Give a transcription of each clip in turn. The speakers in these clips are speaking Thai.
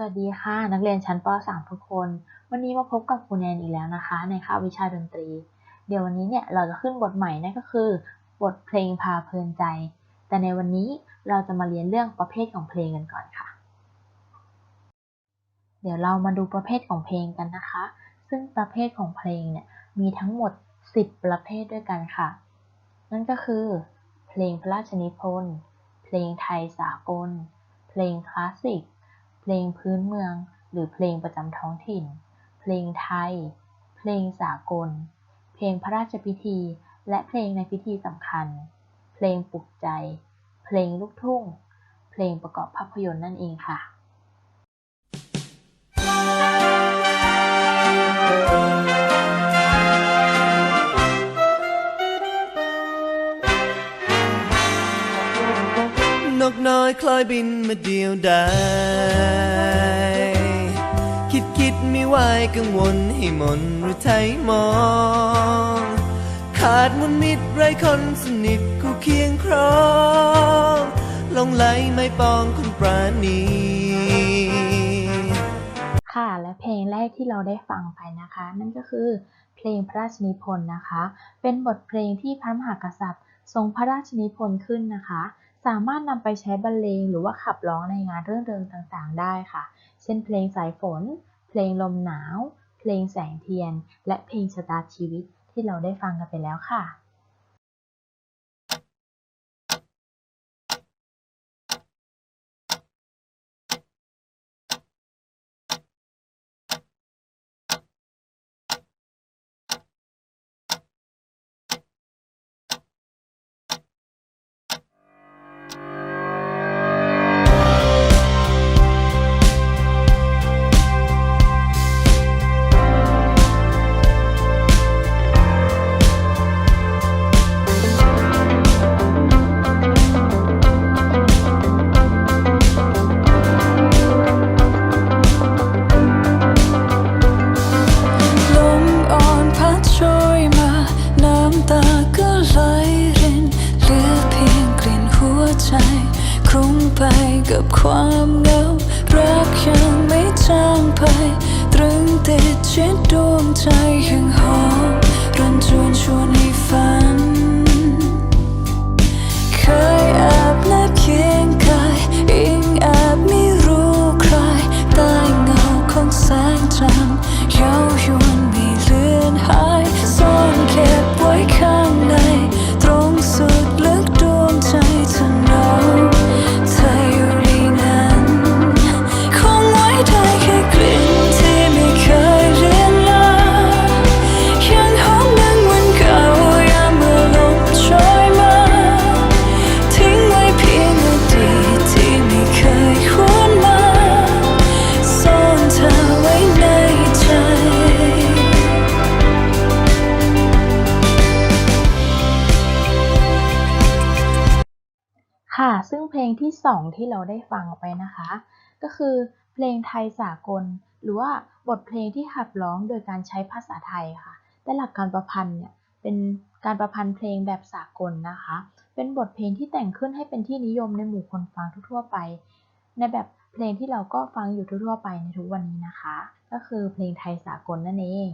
สวัสดีค่ะ นักเรียนชั้นป .3 ทุกคน วันนี้มาพบกับครูแนนอีกแล้วนะคะ ในคาบวิชาดนตรี เดี๋ยววันนี้เนี่ยเราจะขึ้นบทใหม่นั่นก็คือ บทเพลงพาเพลินใจ แต่ในวันนี้เราจะมาเรียนเรื่องประเภทของเพลงกันก่อนค่ะ เดี๋ยวเรามาดูประเภทของเพลงกันนะคะ ซึ่งประเภทของเพลงเนี่ยมีทั้งหมด 10 ประเภทด้วยกันค่ะ นั่นก็คือ เพลงพระราชนิพนธ์เพลงไทยสากล เพลงคลาสสิก ลงพื้นเมือง หรือเพลงประจำท้องถิ่น เพลงไทย เพลงสากล เพลงพระราชพิธี และเพลงในพิธีสำคัญ เพลงปลุกใจ เพลงลูกทุ่ง เพลงประกอบภาพยนตร์นั่นเองค่ะ กน้อยคล้อยบินมาเดียวดายคิดคิดไม่ไหวกังวลให้มนหรือไทยมอง ขาดมนมิตรไรคนสนิทคู่เคียงครองลงไหลไม่ปองคนปราณี ค่ะและเพลงแรกที่เราได้ฟังไปนะคะ นั่นก็คือเพลงพระราชนิพนธ์นะคะ เป็นบทเพลงที่พระมหากษัตริย์ ทรงพระราชนิพนธ์ขึ้นนะคะ สามารถนำไปใช้บรรเลงหรือว่าขับร้องในงานเรื่องเริงต่างๆ ได้ค่ะ เช่นเพลงสายฝน เพลงลมหนาว เพลงแสงเทียน และเพลงชะตาชีวิตที่เราได้ฟังกันไปแล้วค่ะ กับความเหงารักยังไม่จางไป ตรึงติดเช็ดดวงใจยังหอมรันจวนชวนให้ฝัน เคยแอบแนบ เพลงที่ 2 ที่เราได้ฟังไปนะคะ ก็คือเพลงไทยสากล หรือว่าบทเพลงที่ขับร้องโดยการใช้ภาษาไทยค่ะ แต่หลักการประพันธ์เนี่ยเป็นการประพันธ์เพลงแบบสากลนะคะ เป็นบทเพลงที่แต่งขึ้นให้เป็นที่นิยมในหมู่คนฟังทั่วไป ในแบบเพลงที่เราก็ฟังอยู่ทั่วไปในทุกวันนี้นะคะ ก็คือเพลงไทยสากลนั่นเอง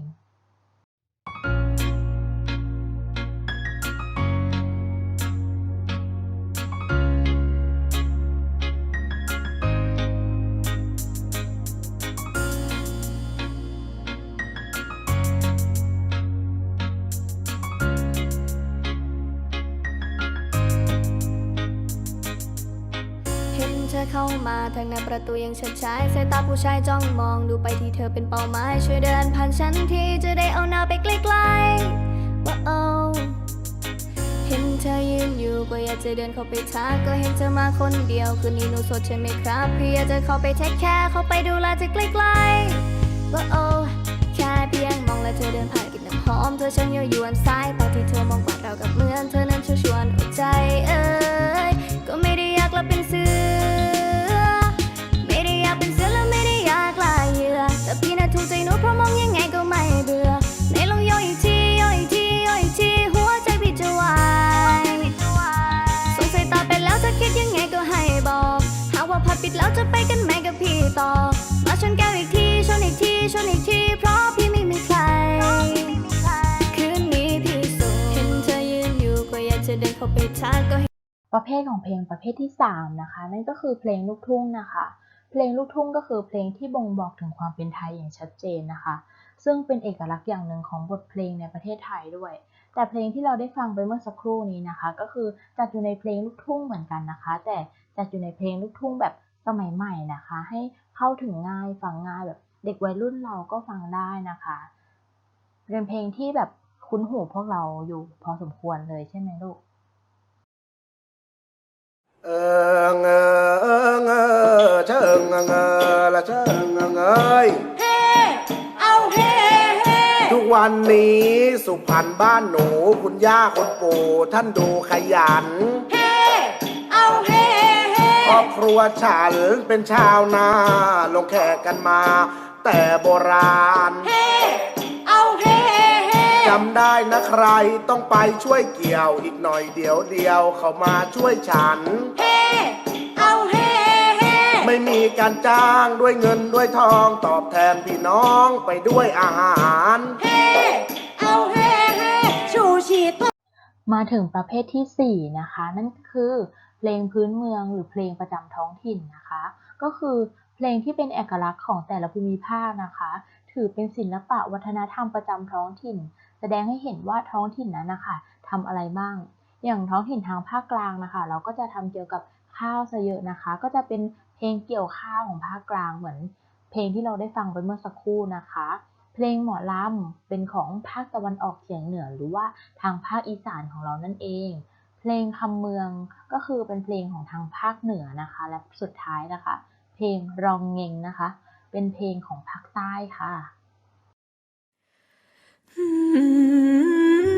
ทางหน้าประตูยังเฉดฉายสายตาผู้ชายจ้องมองดูไปที่เธอเป็นเป้าหมาย ช่วยเดินผ่านฉันทีจะได้เอาหน้าไปใกล้ๆว่าโอ้เห็นเธอยืนอยู่ก็อยากจะเดินเข้าไปทักก็เห็นเธอมาคนเดียวคืนนี้หนูสดใช่ไหมครับพี่อยากจะเข้าไปเทคแคร์เข้าไปดูแลจะใกล้ๆว่าโอ้แค่เพียงมองและเธอเดินผ่านกลิ่นน้ำหอมเธอช่างยั่วยวนสายตอนที่เธอมองกวาดเรากับเหมือนเธอนั้นชวนชวนหัวใจ ประเภทของเพลงประเภทที่ 3 นะคะ นั่นก็คือเพลงลูกทุ่งนะคะ เพลงลูกทุ่งก็คือเพลงที่บ่งบอกถึงความเป็นไทยอย่างชัดเจนนะคะ ซึ่งเป็นเอกลักษณ์อย่างหนึ่งของบทเพลงในประเทศไทยด้วย แต่เพลงที่เราได้ฟังไปเมื่อสักครู่นี้นะคะ ก็คือจัดอยู่ในเพลงลูกทุ่งเหมือนกันนะคะ แต่จัดอยู่ในเพลงลูกทุ่งแบบสมัยใหม่นะคะ ให้เข้าถึงง่ายฟังง่ายแบบเด็กวัยรุ่นเราก็ฟังได้นะคะเป็นเพลงที่แบบคุ้นหูพวกเราอยู่พอสมควรเลยใช่ไหมลูก วันนี้สุพรรณบ้านหนู คุณย่าคุณปู่ท่านดูขยัน เฮ้เอาเฮ้เฮ้ครอบครัวฉันเป็นชาวนา ลงแขกกันมา แต่โบราณเฮ้เอาเฮ้เฮ้จำได้นะใครต้องไปช่วยเกี่ยวอีกหน่อยเดี๋ยวเดียวเขามาช่วยฉัน เฮ้เอาเฮ้เฮ้ ไม่มีการจ้างด้วยเงินด้วยทองตอบแทนพี่น้องไปด้วยอาหาร เฮ้เอาเฮ้เฮ้ชูชีตมาถึงประเภททีสี่4 นะคะ นั่นก็คือเพลงพื้นเมืองหรือเพลงประจำท้องถิ่นนะคะ ก็คือเพลงที่เป็นเอกลักษณ์ของแต่ละภูมิภาคนะคะ ถือเป็นศิลปะวัฒนธรรมประจำท้องถิ่น แสดงให้เห็นว่าท้องถิ่นนั้นนะคะทำอะไรบ้าง อย่างท้องถิ่นทางภาคกลางนะคะ เราก็จะทำเกี่ยวกับข้าวซะเยอะนะคะ ก็จะเป็น เพลงเกี่ยวข้าวของภาคกลางเหมือน เพลงที่เราได้ฟังไปเมื่อสักครู่นะคะ เพลงหมอลำเป็นของภาคตะวันออกเฉียงเหนือหรือว่าทางภาคอีสานของเรานั่นเอง เพลงคำเมืองก็คือเป็นเพลงของทางภาคเหนือนะคะ และสุดท้ายนะคะ เพลงรองเงงนะคะ เป็นเพลงของภาคใต้ค่ะโ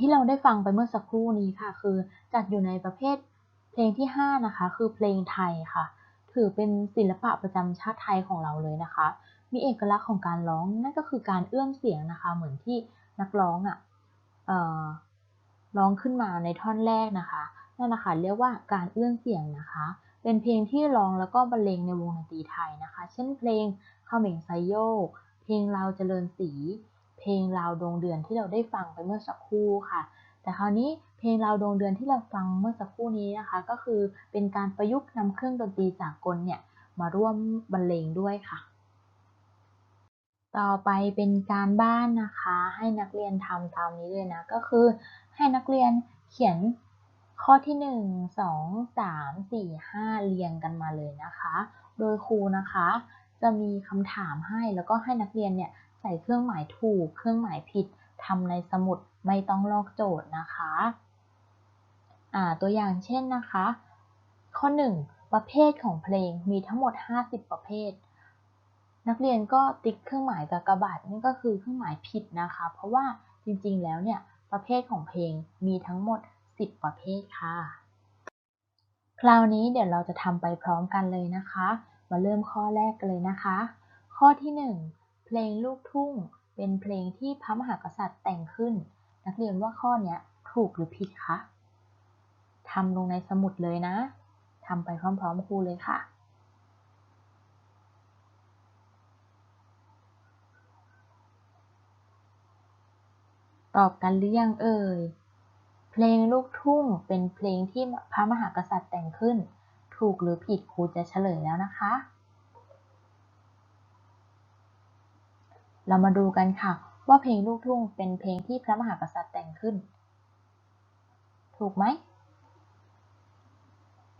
ที่เราได้ฟังไปเมื่อสักครู่นี้ค่ะ คือจัดอยู่ในประเภทเพลงที่ 5 นะคะ คือเพลงไทยค่ะ ถือเป็นศิลปะประจำชาติไทยของเราเลยนะคะ มีเอกลักษณ์ของการร้องนั่นก็คือการเอื้อนเสียงนะคะ เหมือนที่นักร้องอะเอ่อร้องขึ้นมาในท่อนแรกนะคะนั่นนะคะเรียกว่าการเอื้อนเสียงนะคะ เป็นเพลงที่ร้องแล้วก็บรรเลงในวงดนตรีไทยนะคะ เช่นเพลงข้าวเหม่งไซโยก เพลงลาเจริญศรี เพลงลาวดวงเดือนที่เราได้ฟังไปเมื่อสักครู่ค่ะ แต่คราวนี้เพลงลาวดวงเดือนที่เราฟังเมื่อสักครู่นี้นะคะ ก็คือเป็นการประยุกต์นำเครื่องดนตรีสากลเนี่ยมาร่วมบรรเลงด้วยค่ะ ต่อไปเป็นการบ้านนะคะ ให้นักเรียนทำตามนี้เลยนะก็คือ ให้นักเรียนเขียนข้อที่ 1 2 3 4 5 เรียงกันมาเลยนะคะ โดยครูนะคะ จะมีคำถามให้แล้วก็ให้นักเรียนเนี่ย ใส่เครื่องหมายถูก เครื่องหมายผิดทำในสมุดไม่ต้องลอกโจทย์นะคะอ่าตัวอย่างเช่นนะคะ ข้อ 1 ประเภทของเพลงมีทั้งหมด 50 ประเภท นักเรียนก็ติ๊กเครื่องหมายกากบาทนี่ก็คือเครื่องหมายผิดนะคะ เพราะว่าจริงๆแล้วเนี่ยประเภทของเพลงมีทั้งหมด 10 ประเภทค่ะ คราวนี้เดี๋ยวเราจะทำไปพร้อมกันเลยนะคะ มาเริ่มข้อแรกกันเลยนะคะ ข้อที่ 1 เพลงลูกทุ่ง เป็นเพลงที่พระมหากษัตริย์แต่งขึ้น นักเรียนว่าข้อเนี้ยถูกหรือผิดคะทำลงในสมุดเลยนะทำไปพร้อมๆครูเลยค่ะตอบกันหรือยังเอ่ย เพลงลูกทุ่งเป็นเพลงที่พระมหากษัตริย์แต่งขึ้น ถูกหรือผิดครูจะเฉลยแล้วนะคะ เรามาดูกันค่ะ ว่าเพลงลูกทุ่งเป็นเพลงที่พระมหากษัตริย์แต่งขึ้น ถูกไหม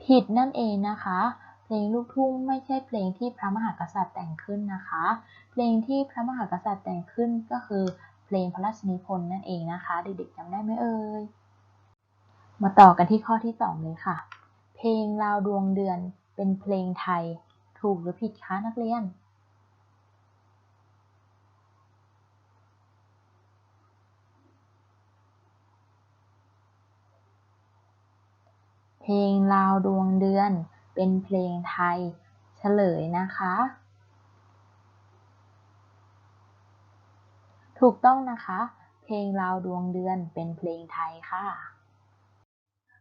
ผิดนั่นเองนะคะ เพลงลูกทุ่งไม่ใช่เพลงที่พระมหากษัตริย์แต่งขึ้นนะคะ เพลงที่พระมหากษัตริย์แต่งขึ้นก็คือ เพลงพระราชนิพนธ์นั่นเองนะคะ เด็กๆจำได้ไหมเอ่ย มาต่อกันที่ข้อที่สองเลยค่ะ เพลงราวดวงเดือนเป็นเพลงไทย ถูกหรือผิดคะนักเรียน ลงราวดวงเดือน เป็นเพลงไทย เฉลยนะคะ ถูกต้องนะคะ เพลงราวดวงเดือนเป็นเพลงไทยค่ะ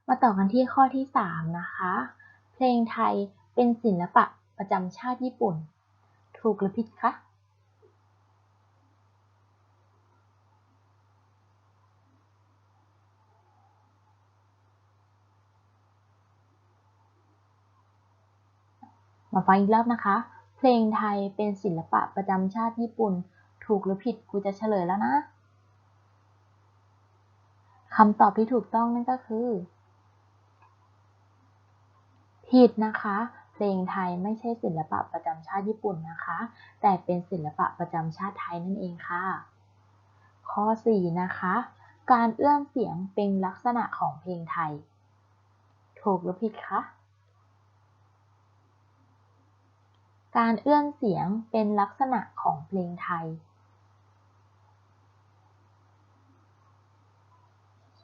มาต่อกันที่ข้อที่ 3 นะคะ เพลงไทยเป็นศิลปะประจำชาติญี่ปุ่น ถูกหรือผิดคะ มาฟังอีกรอบนะคะ เพลงไทยเป็นศิลปะประจำชาติญี่ปุ่น ถูกหรือผิดครูจะเฉลยแล้วนะคำตอบที่ถูกต้องนั่นก็คือ ผิดนะคะ เพลงไทยไม่ใช่ศิลปะประจำชาติญี่ปุ่นนะคะ แต่เป็นศิลปะประจำชาติไทยนั่นเองค่ะ ข้อ 4 นะคะ การเอื้อนเสียงเป็นลักษณะของเพลงไทย ถูกหรือผิดคะ การเอื้อนเสียงเป็นลักษณะของเพลงไทย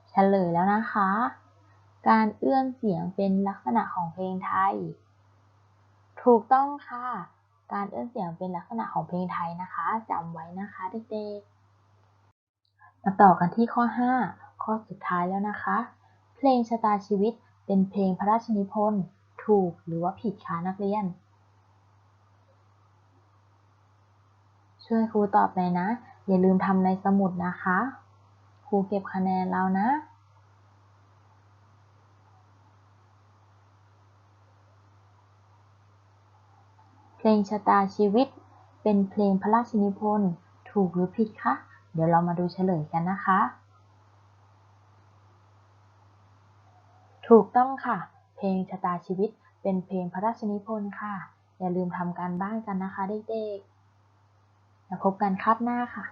เฉลยแล้วนะคะ การเอื้อนเสียงเป็นลักษณะของเพลงไทย ถูกต้องค่ะ การเอื้อนเสียงเป็นลักษณะของเพลงไทยนะคะจำไว้นะคะเด็กๆ มาต่อกันที่ข้อ 5 ข้อสุดท้ายแล้วนะคะ เพลงชะตาชีวิตเป็นเพลงพระราชนิพนธ์ถูกหรือว่าผิดคะนักเรียน ช่วยครูตอบหน่อยนะ อย่าลืมทำในสมุดนะคะ ครูเก็บคะแนนเรานะเพลงชะตาชีวิต เป็นเพลงพระราชนิพนธ์ถูกหรือผิดคะ เดี๋ยวเรามาดูเฉลยกันนะคะ ถูกต้องค่ะ เพลงชะตาชีวิตเป็นเพลงพระราชนิพนธ์ค่ะ อย่าลืมทำการบ้านกันนะคะเด็กๆ แล้วพบกันคาบหน้าค่ะ